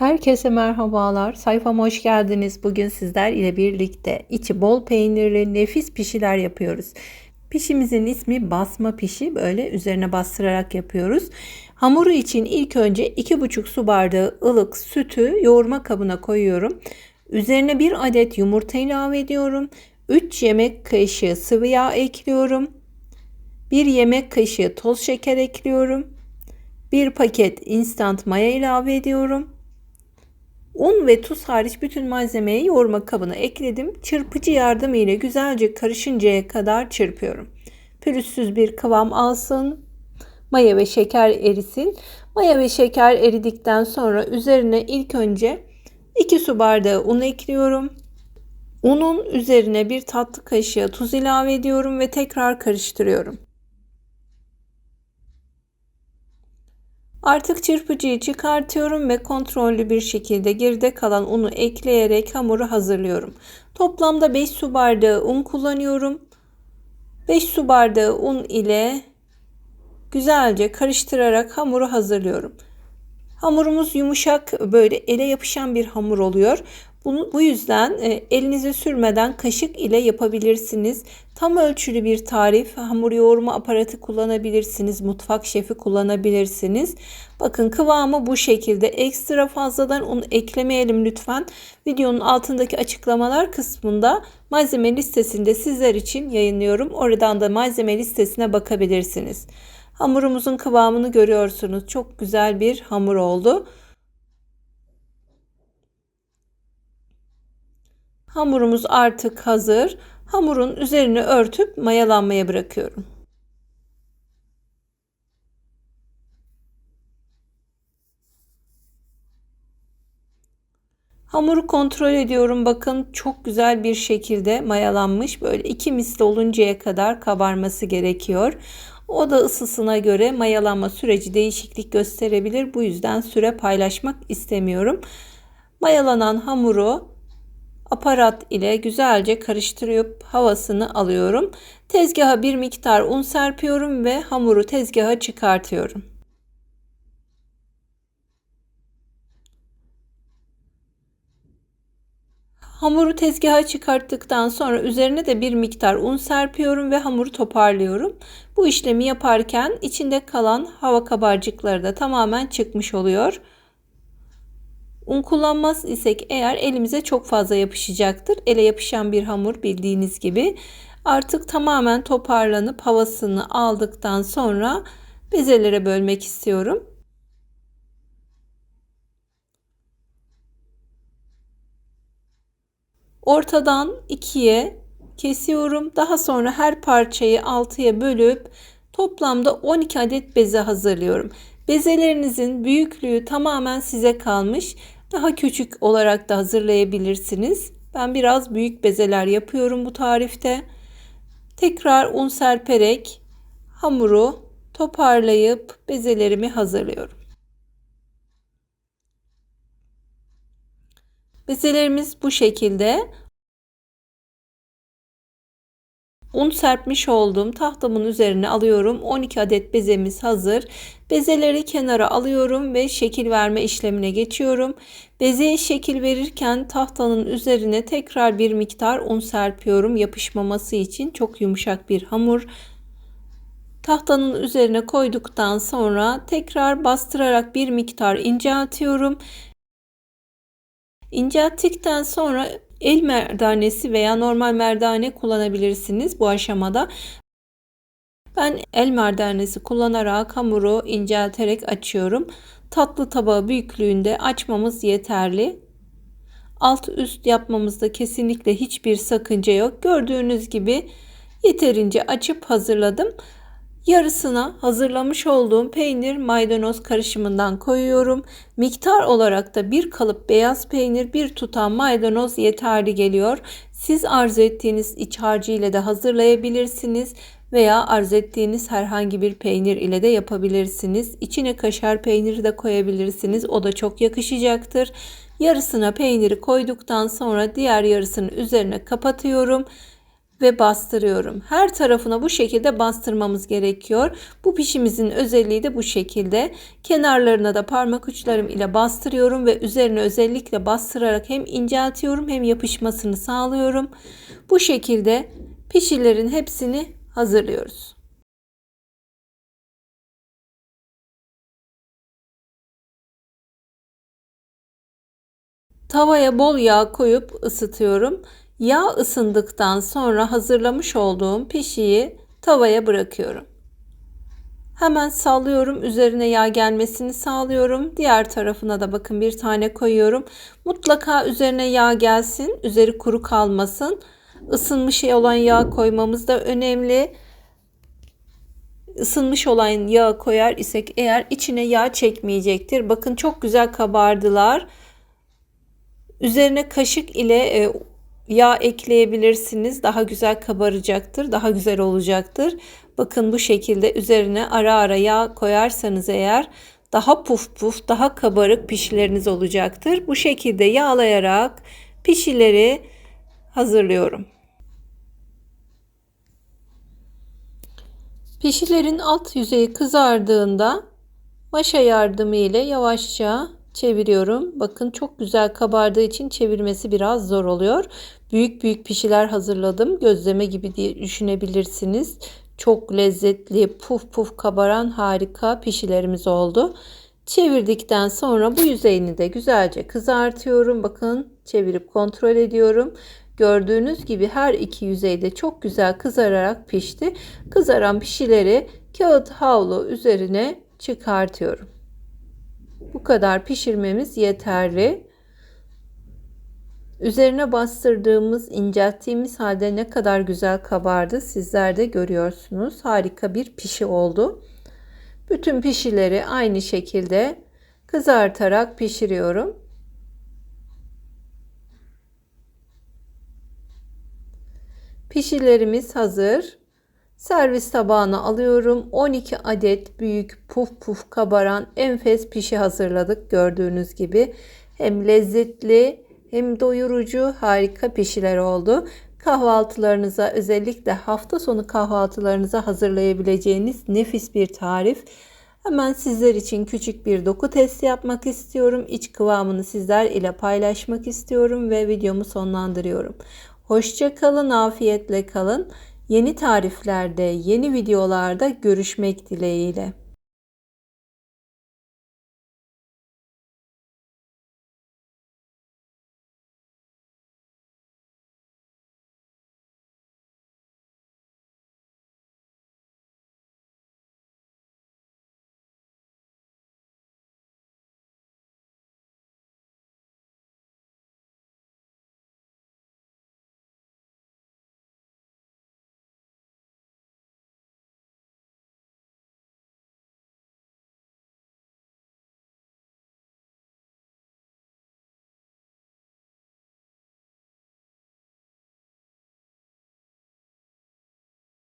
Herkese merhabalar. Sayfama hoş geldiniz. Bugün sizler ile birlikte içi bol peynirli nefis pişiler yapıyoruz. Pişimizin ismi basma pişi. Böyle üzerine bastırarak yapıyoruz. Hamuru için ilk önce 2,5 su bardağı ılık sütü yoğurma kabına koyuyorum. Üzerine 1 adet yumurta ilave ediyorum. 3 yemek kaşığı sıvı yağ ekliyorum. 1 yemek kaşığı toz şeker ekliyorum. 1 paket instant maya ilave ediyorum. Un ve tuz hariç bütün malzemeyi yoğurma kabına ekledim. Çırpıcı yardımıyla güzelce karışıncaya kadar çırpıyorum. Pürüzsüz bir kıvam alsın. Maya ve şeker erisin. Maya ve şeker eridikten sonra üzerine ilk önce 2 su bardağı un ekliyorum. Unun üzerine bir tatlı kaşığı tuz ilave ediyorum ve tekrar karıştırıyorum. Artık çırpıcıyı çıkartıyorum ve kontrollü bir şekilde geride kalan unu ekleyerek hamuru hazırlıyorum. Toplamda 5 su bardağı un kullanıyorum. 5 su bardağı un ile güzelce karıştırarak hamuru hazırlıyorum. Hamurumuz yumuşak böyle ele yapışan bir hamur oluyor. Bunu, bu yüzden e, elinize sürmeden kaşık ile yapabilirsiniz. Tam ölçülü bir tarif, hamur yoğurma aparatı kullanabilirsiniz, mutfak şefi kullanabilirsiniz. Bakın kıvamı bu şekilde. Ekstra fazladan un eklemeyelim lütfen. Videonun altındaki açıklamalar kısmında malzeme listesinde sizler için yayınlıyorum. Oradan da malzeme listesine bakabilirsiniz. Hamurumuzun kıvamını görüyorsunuz. Çok güzel bir hamur oldu. Hamurumuz artık hazır. Hamurun üzerini örtüp mayalanmaya bırakıyorum. Hamuru kontrol ediyorum. Bakın çok güzel bir şekilde mayalanmış. Böyle iki misli oluncaya kadar kabarması gerekiyor. O da ısısına göre mayalanma süreci değişiklik gösterebilir. Bu yüzden süre paylaşmak istemiyorum. Mayalanan hamuru aparat ile güzelce karıştırıp havasını alıyorum. Tezgaha bir miktar un serpiyorum ve hamuru tezgaha çıkartıyorum. Hamuru tezgaha çıkarttıktan sonra üzerine de bir miktar un serpiyorum ve hamuru toparlıyorum. Bu işlemi yaparken içinde kalan hava kabarcıkları da tamamen çıkmış oluyor. Un kullanmaz isek eğer elimize çok fazla yapışacaktır. Ele yapışan bir hamur bildiğiniz gibi. Artık tamamen toparlanıp havasını aldıktan sonra bezelere bölmek istiyorum. Ortadan ikiye kesiyorum. Daha sonra her parçayı altıya bölüp toplamda 12 adet beze hazırlıyorum. Bezelerinizin büyüklüğü tamamen size kalmış. Daha küçük olarak da hazırlayabilirsiniz. Ben biraz büyük bezeler yapıyorum bu tarifte. Tekrar un serperek hamuru toparlayıp bezelerimi hazırlıyorum. Bezelerimiz bu şekilde. Un serpmiş olduğum tahtamın üzerine alıyorum. 12 adet bezemiz hazır. Bezeleri kenara alıyorum ve şekil verme işlemine geçiyorum. Bezeye şekil verirken tahtanın üzerine tekrar bir miktar un serpiyorum yapışmaması için. Çok yumuşak bir hamur. Tahtanın üzerine koyduktan sonra tekrar bastırarak bir miktar inceltiyorum. İncelttikten sonra el merdanesi veya normal merdane kullanabilirsiniz bu aşamada. Ben el merdanesi kullanarak hamuru incelterek açıyorum. Tatlı tabağı büyüklüğünde açmamız yeterli. Alt üst yapmamızda kesinlikle hiçbir sakınca yok. Gördüğünüz gibi yeterince açıp hazırladım. Yarısına hazırlamış olduğum peynir maydanoz karışımından koyuyorum. Miktar olarak da bir kalıp beyaz peynir, bir tutam maydanoz yeterli geliyor. Siz arzu ettiğiniz iç harcı ile de hazırlayabilirsiniz veya arzu ettiğiniz herhangi bir peynir ile de yapabilirsiniz. İçine kaşar peyniri de koyabilirsiniz. O da çok yakışacaktır. Yarısına peyniri koyduktan sonra diğer yarısını üzerine kapatıyorum. Ve bastırıyorum. Her tarafına bu şekilde bastırmamız gerekiyor. Bu pişimizin özelliği de bu şekilde. Kenarlarına da parmak uçlarım ile bastırıyorum ve üzerine özellikle bastırarak hem inceltiyorum hem yapışmasını sağlıyorum. Bu şekilde pişilerin hepsini hazırlıyoruz. Tavaya bol yağ koyup ısıtıyorum. Yağ ısındıktan sonra hazırlamış olduğum pişiyi tavaya bırakıyorum. Hemen sallıyorum. Üzerine yağ gelmesini sağlıyorum. Diğer tarafına da bakın bir tane koyuyorum. Mutlaka üzerine yağ gelsin. Üzeri kuru kalmasın. Isınmış olan yağ koymamız da önemli. Isınmış olan yağ koyar isek eğer içine yağ çekmeyecektir. Bakın çok güzel kabardılar. Üzerine kaşık ile e, yağ ekleyebilirsiniz. Daha güzel kabaracaktır. Daha güzel olacaktır. Bakın bu şekilde üzerine ara ara yağ koyarsanız eğer daha puf puf, daha kabarık pişileriniz olacaktır. Bu şekilde yağlayarak pişileri hazırlıyorum. Pişilerin alt yüzeyi kızardığında maşa yardımı ile yavaşça çeviriyorum. Bakın çok güzel kabardığı için çevirmesi biraz zor oluyor. Büyük büyük pişiler hazırladım. Gözleme gibi diye düşünebilirsiniz. Çok lezzetli, puf puf kabaran harika pişilerimiz oldu. Çevirdikten sonra bu yüzeyini de güzelce kızartıyorum. Bakın çevirip kontrol ediyorum. Gördüğünüz gibi her iki yüzeyde çok güzel kızararak pişti. Kızaran pişileri kağıt havlu üzerine çıkartıyorum. Bu kadar pişirmemiz yeterli. Üzerine bastırdığımız, incelttiğimiz halde ne kadar güzel kabardı sizler de görüyorsunuz. Harika bir pişi oldu. Bütün pişileri aynı şekilde kızartarak pişiriyorum. Pişilerimiz hazır. Servis tabağına alıyorum. 12 adet büyük puf puf kabaran enfes pişi hazırladık gördüğünüz gibi. Hem lezzetli hem doyurucu harika pişiler oldu. Kahvaltılarınıza özellikle hafta sonu kahvaltılarınıza hazırlayabileceğiniz nefis bir tarif. Hemen sizler için küçük bir doku testi yapmak istiyorum. İç kıvamını sizler ile paylaşmak istiyorum ve videomu sonlandırıyorum. Hoşça kalın, afiyetle kalın. Yeni tariflerde, yeni videolarda görüşmek dileğiyle.